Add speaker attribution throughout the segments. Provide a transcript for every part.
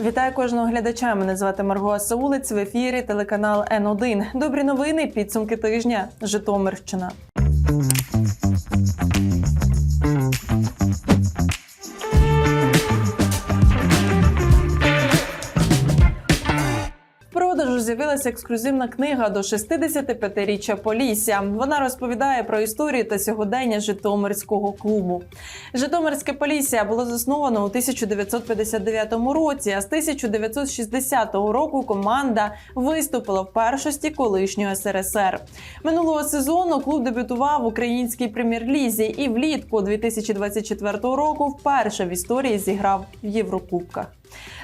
Speaker 1: Вітаю кожного глядача. Мене звати Марго Асаулиць. В ефірі телеканал Н1. Добрі новини. Підсумки тижня. Житомирщина. З'явилася ексклюзивна книга до 65-річчя Полісся. Вона розповідає про історію та сьогодення Житомирського клубу. Житомирське Полісся було засновано у 1959 році. А з 1960 року команда виступила в першості колишнього СРСР. Минулого сезону клуб дебютував в українській прем'єр-лізі і влітку 2024 року вперше в історії зіграв в Єврокубках.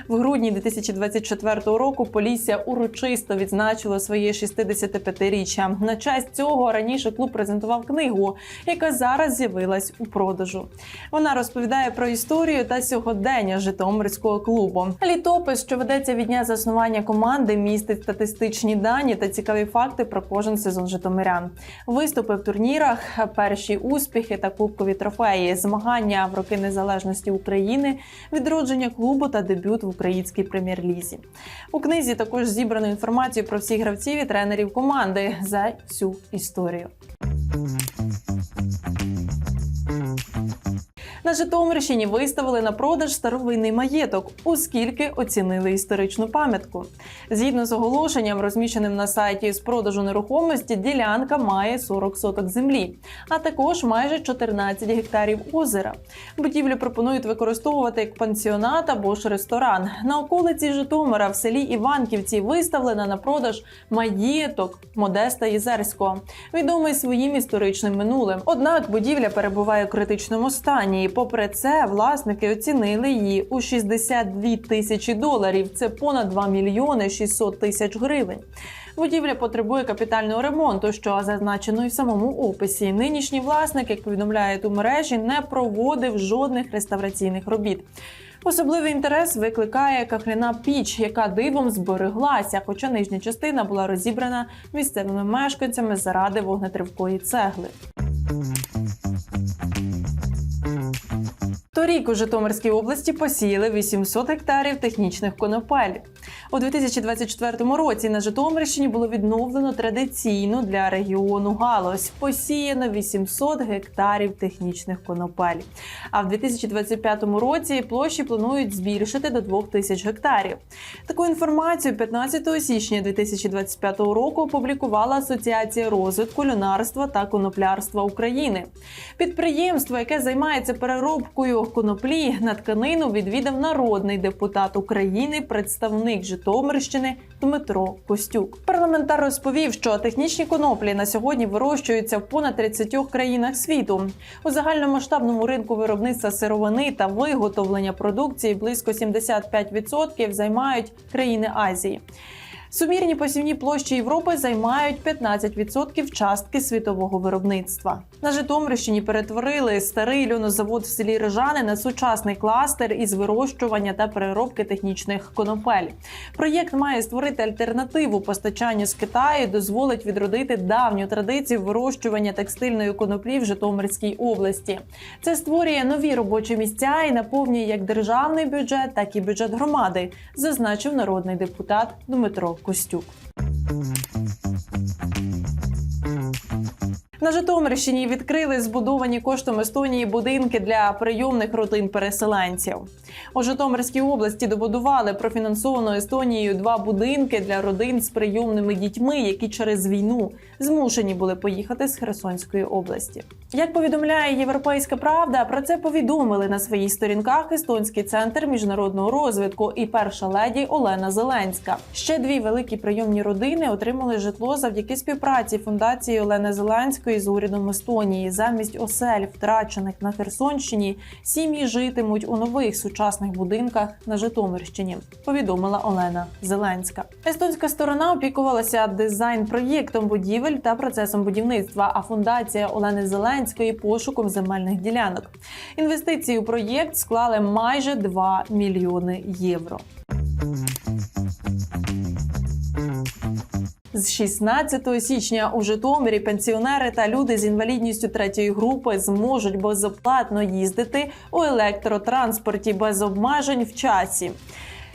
Speaker 1: В грудні 2024 року Полісся урочисто відзначило своє 65-річчя. На честь цього раніше клуб презентував книгу, яка зараз з'явилась у продажу. Вона розповідає про історію та сьогодення Житомирського клубу. Літопис, що ведеться від дня заснування команди, містить статистичні дані та цікаві факти про кожен сезон Житомирян. Виступи в турнірах, перші успіхи та кубкові трофеї, змагання в роки незалежності України, відродження клубу та дебют в українській прем'єр-лізі. У книзі також зібрано інформацію про всіх гравців і тренерів команди за всю історію. На Житомирщині виставили на продаж старовинний маєток, оскільки оцінили історичну пам'ятку. Згідно з оголошенням, розміщеним на сайті з продажу нерухомості, ділянка має 40 соток землі, а також майже 14 гектарів озера. Будівлю пропонують використовувати як пансіонат або ж ресторан. На околиці Житомира в селі Іванківці виставлена на продаж маєток Модеста Єзерського, відомий своїм історичним минулим. Однак будівля перебуває у критичному стані. І попри це, власники оцінили її у 62 тисячі доларів. Це понад 2 мільйони 600 тисяч гривень. Будівля потребує капітального ремонту, що зазначено і в самому описі. Нинішній власник, як повідомляють у мережі, не проводив жодних реставраційних робіт. Особливий інтерес викликає кахляна піч, яка дивом збереглася, хоча нижня частина була розібрана місцевими мешканцями заради вогнетривкої цегли. Торік у Житомирській області посіяли 800 гектарів технічних конопель. У 2024 році на Житомирщині було відновлено традиційну для регіону галузь. Посіяно 800 гектарів технічних конопель. А в 2025 році площі планують збільшити до 2000 гектарів. Таку інформацію 15 січня 2025 року опублікувала Асоціація розвитку люнарства та коноплярства України. Підприємство, яке займається переробкою коноплі на тканину, відвідав народний депутат України, представник Житомирщини Дмитро Костюк. Парламентар розповів, що технічні коноплі на сьогодні вирощуються в понад 30 країнах світу. У загальномасштабному ринку виробництва сировини та виготовлення продукції близько 75% займають країни Азії. Сумірні посівні площі Європи займають 15% частки світового виробництва. На Житомирщині перетворили старий льонозавод в селі Рижани на сучасний кластер із вирощування та переробки технічних конопель. Проєкт має створити альтернативу постачанню з Китаю, дозволить відродити давню традицію вирощування текстильної коноплі в Житомирській області. Це створює нові робочі місця і наповнює як державний бюджет, так і бюджет громади, зазначив народний депутат Дмитро Костюк. На Житомирщині відкрили збудовані коштом Естонії будинки для прийомних родин переселенців. У Житомирській області добудували профінансовано Естонією два будинки для родин з прийомними дітьми, які через війну змушені були поїхати з Херсонської області. Як повідомляє Європейська Правда, про це повідомили на своїх сторінках Естонський центр міжнародного розвитку і перша леді Олена Зеленська. Ще дві великі прийомні родини отримали житло завдяки співпраці фундації Олени Зеленської з урядом Естонії. Замість осель, втрачених на Херсонщині, сім'ї житимуть у нових сучасних будинках на Житомирщині. Повідомила Олена Зеленська. Естонська сторона опікувалася дизайн-проєктом будівель та процесом будівництва. А фундація Олени Зеленської пошуком земельних ділянок. Інвестиції у проєкт склали майже 2 мільйони євро. З 16 січня у Житомирі пенсіонери та люди з інвалідністю третьої групи зможуть безоплатно їздити у електротранспорті без обмежень в часі.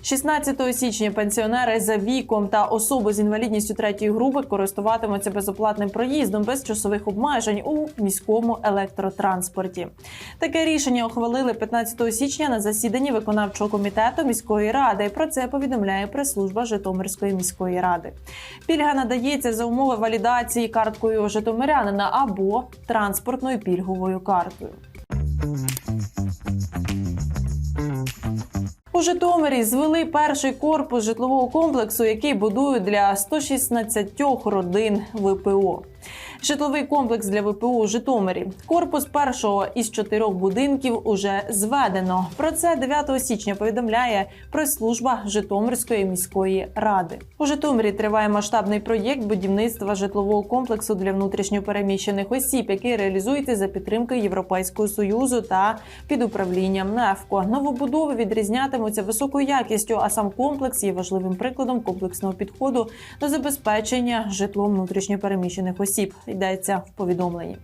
Speaker 1: 16 січня пенсіонери за віком та особи з інвалідністю третьої групи користуватимуться безоплатним проїздом без часових обмежень у міському електротранспорті. Таке рішення ухвалили 15 січня на засіданні виконавчого комітету міської ради. Про це повідомляє прес-служба Житомирської міської ради. Пільга надається за умови валідації карткою житомирянина або транспортною пільговою картою. У Житомирі звели перший корпус житлового комплексу, який будують для 116 родин ВПО. Житловий комплекс для ВПО у Житомирі. Корпус першого із чотирьох будинків уже зведено. Про це 9 січня повідомляє прес-служба Житомирської міської ради. У Житомирі триває масштабний проєкт будівництва житлового комплексу для внутрішньопереміщених осіб, який реалізується за підтримки Європейського союзу та під управлінням НЕФКО. Новобудови відрізнятимуться високою якістю, а сам комплекс є важливим прикладом комплексного підходу до забезпечення житлом внутрішньопереміщених осіб. Йдеться в повідомленні.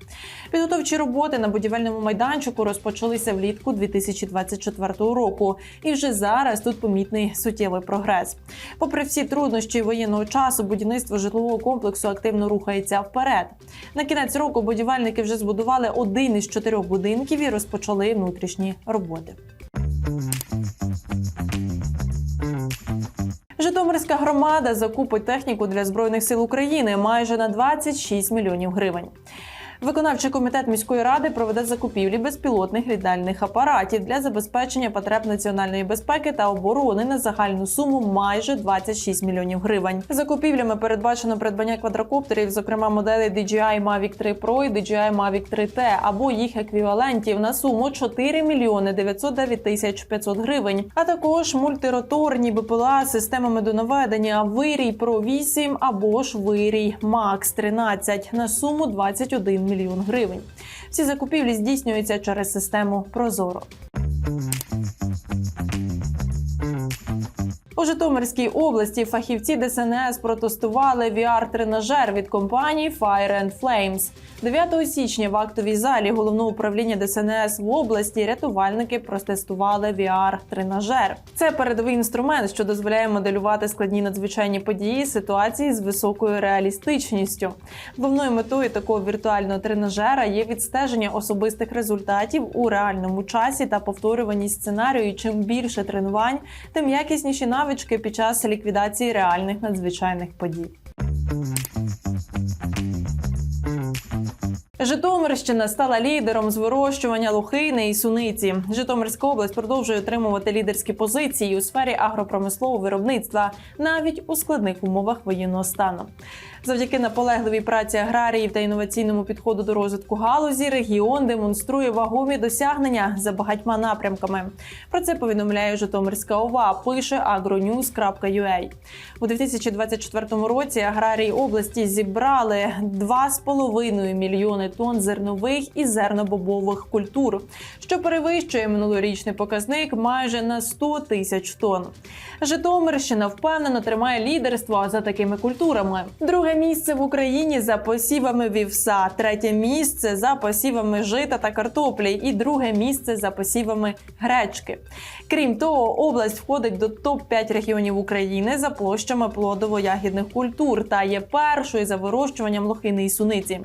Speaker 1: Підготовчі роботи на будівельному майданчику розпочалися влітку 2024 року, і вже зараз тут помітний суттєвий прогрес. Попри всі труднощі воєнного часу, будівництво житлового комплексу активно рухається вперед. На кінець року будівельники вже збудували один із чотирьох будинків і розпочали внутрішні роботи. Житомирська громада закупить техніку для збройних сил України майже на 26 мільйонів гривень. Виконавчий комітет міської ради проведе закупівлі безпілотних літальних апаратів для забезпечення потреб національної безпеки та оборони на загальну суму майже 26 мільйонів гривень. Закупівлями передбачено придбання квадрокоптерів, зокрема моделей DJI Mavic 3 Pro і DJI Mavic 3T або їх еквівалентів на суму 4 мільйони 909 тисяч 500 гривень, а також мультироторні БПЛА з системами до наведення Вирій Pro 8 або ж Вирій Max 13 на суму 21 мільйон гривень. Всі закупівлі здійснюються через систему Прозоро. Житомирській області фахівці ДСНС протестували VR-тренажер від компанії Fire and Flames. 9 січня в актовій залі головного управління ДСНС в області рятувальники протестували VR-тренажер. Це передовий інструмент, що дозволяє моделювати складні надзвичайні події, ситуації з високою реалістичністю. Головною метою такого віртуального тренажера є відстеження особистих результатів у реальному часі та повторюваність сценарію. Чим більше тренувань, тим якісніші навички під час ліквідації реальних надзвичайних подій. Житомирщина стала лідером з вирощування лохини і суниці. Житомирська область продовжує отримувати лідерські позиції у сфері агропромислового виробництва навіть у складних умовах воєнного стану. Завдяки наполегливій праці аграріїв та інноваційному підходу до розвитку галузі регіон демонструє вагомі досягнення за багатьма напрямками. Про це повідомляє Житомирська ОВА. Пише agronews.ua. У 2024 році аграрії області зібрали 2,5 мільйони тонн зернових і зернобобових культур, що перевищує минулорічний показник майже на 100 тисяч тонн. Житомирщина впевнено тримає лідерство за такими культурами. Друге місце в Україні за посівами вівса, третє місце за посівами жита та картоплі, і друге місце за посівами гречки. Крім того, область входить до топ 5 регіонів України за площами плодово-ягідних культур та є першою за вирощуванням лохини і суниці.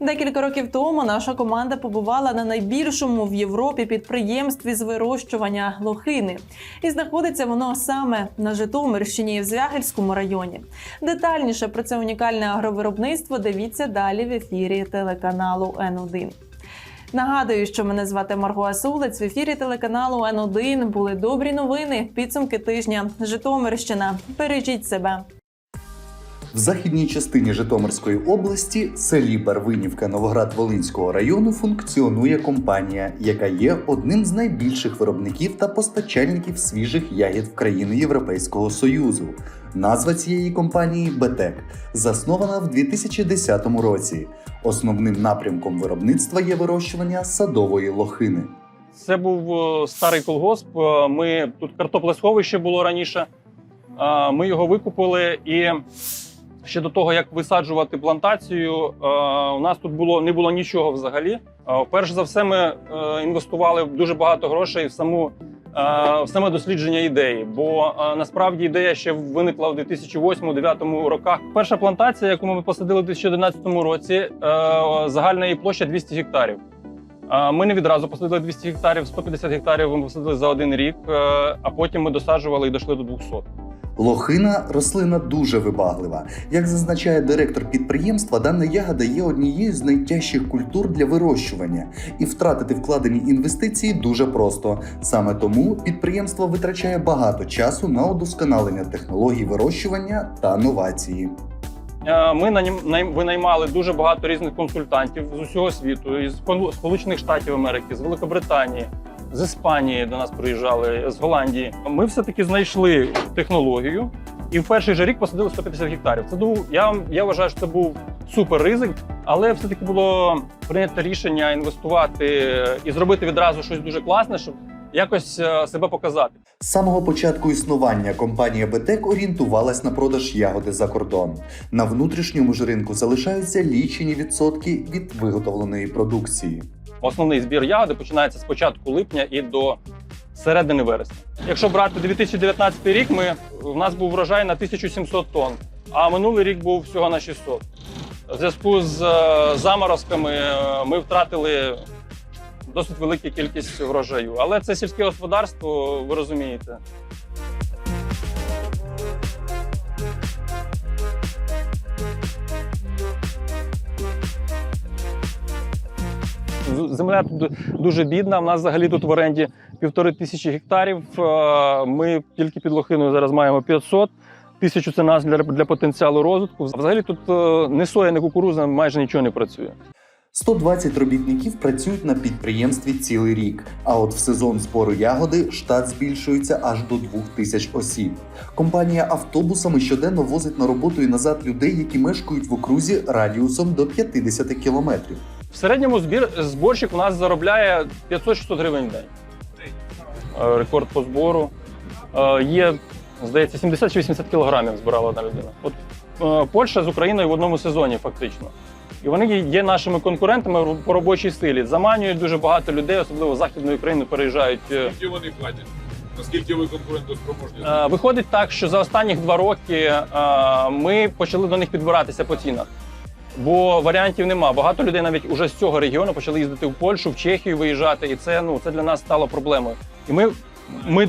Speaker 1: Декілька років тому наша команда побувала на найбільшому в Європі підприємстві з вирощування лохини, і знаходиться воно саме на Житомирщині в Звягельському районі. Детальніше про це унікальне агровиробництво дивіться далі в ефірі телеканалу Н1. Нагадую, що мене звати Марго Асулець. В ефірі телеканалу Н1 були добрі новини. Підсумки тижня. Житомирщина. Бережіть себе.
Speaker 2: В західній частині Житомирської області, селі Барвинівка Новоград-Волинського району, функціонує компанія, яка є одним з найбільших виробників та постачальників свіжих ягід в країни Європейського Союзу. Назва цієї компанії Бетек, заснована в 2010 році. Основним напрямком виробництва є вирощування садової лохини.
Speaker 3: Це був старий колгосп. Ми тут картоплесховище було раніше. Ми його викупили і ще до того, як висаджувати плантацію, е, у нас тут було не було нічого взагалі. Е, Перш за все, ми е, інвестували дуже багато грошей в саму е, саме дослідження ідеї. Бо насправді ідея ще виникла в 2008-2009 роках. Перша плантація, яку ми посадили в 2011 році, загальна її площа 200 гектарів. Ми не відразу посадили 200 гектарів, 150 гектарів ми посадили за один рік, а потім ми досаджували і дійшли до 200.
Speaker 2: Лохина рослина дуже вибаглива. Як зазначає директор підприємства, дана ягода є однією з найтяжчих культур для вирощування, і втратити вкладені інвестиції дуже просто. Саме тому підприємство витрачає багато часу на удосконалення технологій вирощування та новації.
Speaker 3: Е, Ми винаймали дуже багато різних консультантів з усього світу, із Сполу- Сполучених Штатів Америки, з Великобританії, з Іспанії до нас приїжджали, з Голландії. Ми все-таки знайшли технологію і в перший же рік посадили 150 гектарів. Це був я, я вважаю, що це був супер ризик, але все-таки було прийнято рішення інвестувати і зробити відразу щось дуже класне, щоб якось е, себе показати.
Speaker 2: З самого початку існування компанія Бетек орієнтувалась на продаж ягоди за кордон. На внутрішньому ж ринку залишаються лічені відсотки від виготовленої продукції.
Speaker 3: Основний збір ягоди починається з початку липня і до середини вересня. Якщо брати 2019 рік, ми, у нас був врожай на 1700 тонн, а минулий рік був всього на 600. В зв'язку з е, заморозками е, ми втратили досить велику кількість врожаю. Але це сільське господарство, ви розумієте. Земля тут дуже бідна. У нас взагалі тут в оренді півтори тисячі гектарів. Е, Ми тільки під Лохиною зараз маємо 500. Тисячу це нас для, для потенціалу розвитку. Взагалі тут не соя, не кукуруза, майже нічого не працює.
Speaker 2: 120 робітників працюють на підприємстві цілий рік. А от в сезон збору ягоди штат збільшується аж до 2000 осіб. Компанія автобусами щоденно возить на роботу і назад людей, які мешкають в окрузі радіусом до 50 кілометрів.
Speaker 3: В середньому збір зборщик у нас заробляє 500-600 гривень в день. Е, Рекорд по збору. Е, Є, здається, 70 чи 80 кілограмів збирала одна людина. От е, Польща з Україною в одному сезоні, фактично. І вони є- нашими конкурентами по робочій силі. Заманюють дуже багато людей, особливо з Західної України, переїжджають. е,
Speaker 4: Скільки вони платять? Наскільки ви конкурентоспроможні?
Speaker 3: Е, Виходить так, що за останні два роки е, ми почали до них підбиратися по цінах. Бо варіантів нема. Багато людей навіть уже з цього регіону почали їздити в Польщу, в Чехію виїжджати, і це ну це для нас стало проблемою. І ми, ми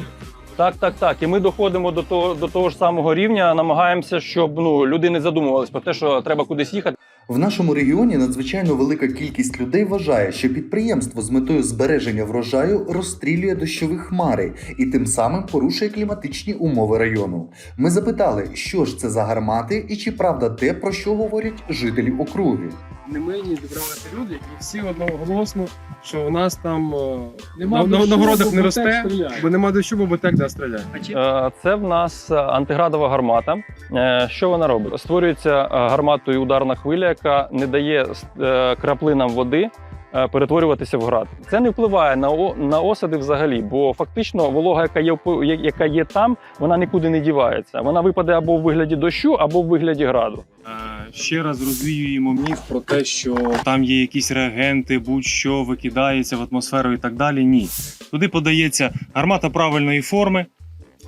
Speaker 3: так, так, так. І ми доходимо до того до того ж самого рівня, намагаємося, щоб ну люди не задумувались про те, що треба кудись їхати.
Speaker 2: В нашому регіоні надзвичайно велика кількість людей вважає, що підприємство з метою збереження врожаю розстрілює дощові хмари і тим самим порушує кліматичні умови району. Ми запитали, що ж це за гармати і чи правда те, про що говорять жителі округи.
Speaker 5: Не ми, ні зібралися люди, і всі одноголосно, що у нас там е,
Speaker 6: Нема
Speaker 5: на, на,
Speaker 6: дощу,
Speaker 5: на городах
Speaker 6: бо
Speaker 5: не росте,
Speaker 6: стріляє.
Speaker 5: бо нема дощу, бо так да стріляє.
Speaker 3: Е, Це в нас е, антиградова гармата. Е, Що вона робить? Створюється е, гарматою ударна хвиля, яка не дає е, краплинам води перетворюватися в град. Це не впливає на на осади взагалі, бо фактично волога, яка є яка є там, вона нікуди не дівається. Вона випаде або в вигляді дощу, або в вигляді граду.
Speaker 7: Е, Ще раз розвіюємо міф про те, що там є якісь реагенти, будь-що викидається в атмосферу і так далі. Ні. Туди подається гармата правильної форми,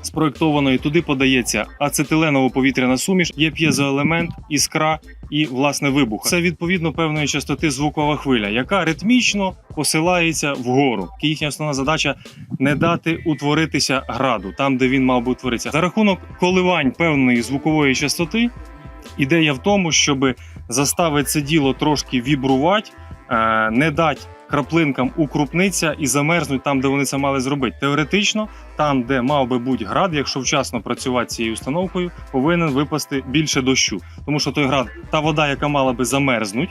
Speaker 7: спроєктованої, туди подається ацетиленово-повітряна суміш, є п'єзоелемент, іскра і власне вибух. Це відповідно певної частоти звукова хвиля, яка ритмічно посилається вгору. Їхня основна задача не дати утворитися граду там, де він мав би утворитися. За рахунок коливань певної звукової частоти. Ідея в тому, щоб заставити це діло трошки вібрувати, е, не дати краплинкам укрупнитися і замерзнуть там, де вони це мали зробити. Теоретично, там, де мав би бути град, якщо вчасно працювати цією установкою, повинен випасти більше дощу. Тому що той град, та вода, яка мала би замерзнуть,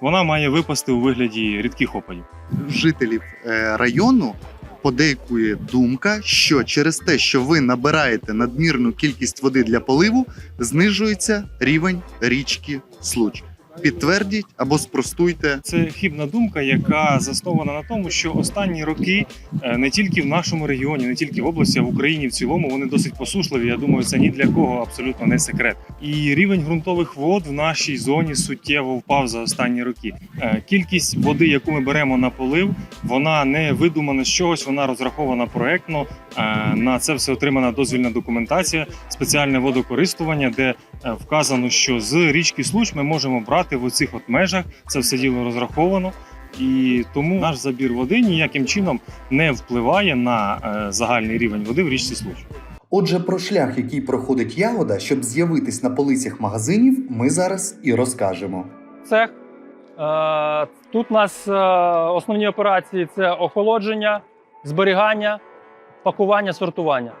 Speaker 7: вона має випасти у вигляді рідких опадів.
Speaker 2: жителів е, району подейкує думка, що через те, що ви набираєте надмірну кількість води для поливу, знижується рівень річки Случ. Підтвердіть або спростуйте.
Speaker 7: Це хибна думка, яка заснована на тому, що останні роки е, не тільки в нашому регіоні, не тільки в області, а в Україні в цілому вони досить посушливі. Я думаю, це ні для кого абсолютно не секрет. І рівень ґрунтових вод в нашій зоні суттєво впав за останні роки. Е, Кількість води, яку ми беремо на полив, вона не видумана з чогось, вона розрахована проектно На це все отримана дозвільна документація, спеціальне водокористування, де е, вказано, що з річки Случ ми можемо брати в оцих от межах. Це все діло розраховано. І тому наш забір води ніяким чином не впливає на е, загальний рівень води в річці Случ.
Speaker 2: Отже, про шлях, який проходить ягода, щоб з'явитись на полицях магазинів, ми зараз і розкажемо.
Speaker 3: цех. Е, Тут у нас е, основні операції це охолодження, зберігання, пакування, сортування.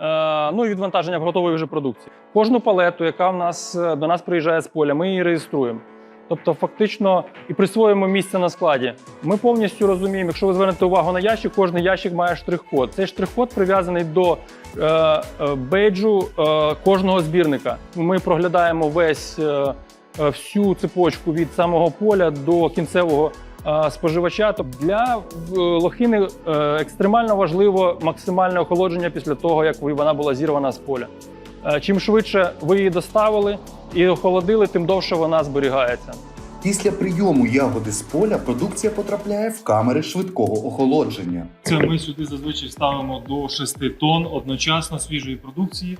Speaker 3: Е, Ну і відвантаження в готової вже продукції. Кожну палету, яка в нас е, до нас приїжджає з поля, ми її реєструємо. Тобто, фактично і присвоїмо місце на складі. Ми повністю розуміємо, якщо ви звернете увагу на ящик, кожний ящик має штрих-код. Цей штрих-код прив'язаний до е, е, бейджу е, кожного збірника. Ми проглядаємо весь е, е, всю цепочку від самого поля до кінцевого споживача. Тобто для е, лохини е, екстремально важливо максимальне охолодження після того, як ви- вона була зірвана з поля. Е, Чим швидше ви її доставили і охолодили, тим довше вона зберігається.
Speaker 2: Після прийому ягоди з поля продукція потрапляє в камери швидкого охолодження.
Speaker 7: Це ми сюди зазвичай ставимо до 6 тонн одночасно свіжої продукції.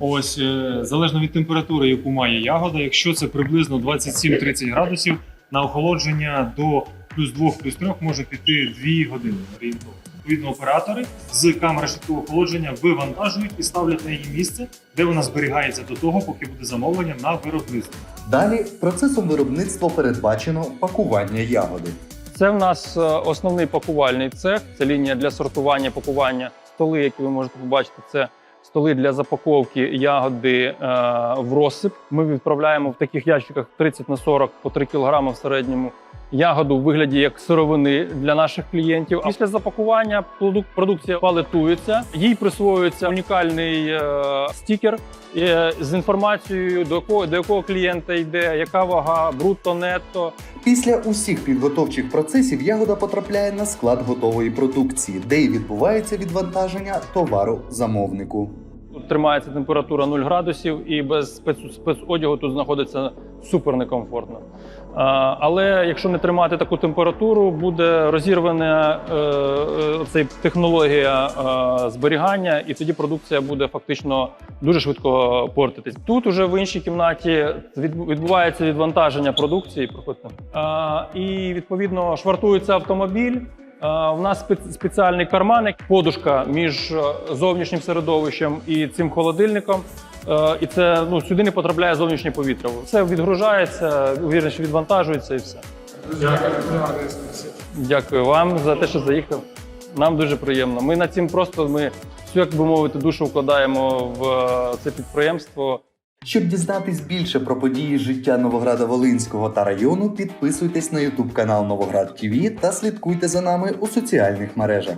Speaker 7: Ось е, залежно від температури, яку має ягода. Якщо це приблизно 27-30 градусів, на охолодження до плюс 2, плюс 3 може піти 2 години орієнтовно. Відповідно, оператори з камери швидкого охолодження вивантажують і ставлять на її місце, де вона зберігається до того, поки буде замовлення на виробництво.
Speaker 2: Далі процесом виробництва передбачено пакування ягоди.
Speaker 3: Це в нас е, основний пакувальний цех. Це лінія для сортування, пакування. Столи, які ви можете побачити, це столи для запаковки ягоди е, в розсип. Ми відправляємо в таких ящиках 30 на 40 по 3 кг в середньому. Ягоду в вигляді як сировини для наших клієнтів. Після запакування продук- продукція палетується, їй присвоюється унікальний е, стікер е, з інформацією, до якого, до якого клієнта йде, яка вага, брутто, нетто.
Speaker 2: Після усіх підготовчих процесів ягода потрапляє на склад готової продукції, де й відбувається відвантаження товару замовнику.
Speaker 3: Тримається температура 0 градусів, і без спец, спецодягу тут знаходиться супер некомфортно. Але якщо не тримати таку температуру, буде розірвана е, е, цей технологія е, зберігання, і тоді продукція буде фактично дуже швидко портитись. Тут уже в іншій кімнаті відбувається відвантаження продукції. Проходьте. І відповідно швартується автомобіль. Е, У нас спе- спеціальний карманик, подушка між е, зовнішнім середовищем і цим холодильником. Е, І це ну сюди не потрапляє зовнішнє повітря. Все відгружається, вірніше відвантажується і все. Дякую вам за те, що заїхав. Нам дуже приємно. Ми над цим просто ми всю, як би мовити, душу вкладаємо в це підприємство.
Speaker 2: Щоб дізнатись більше про події життя Новограда Волинського та району, підписуйтесь на YouTube канал Новоград ТВ та слідкуйте за нами у соціальних мережах.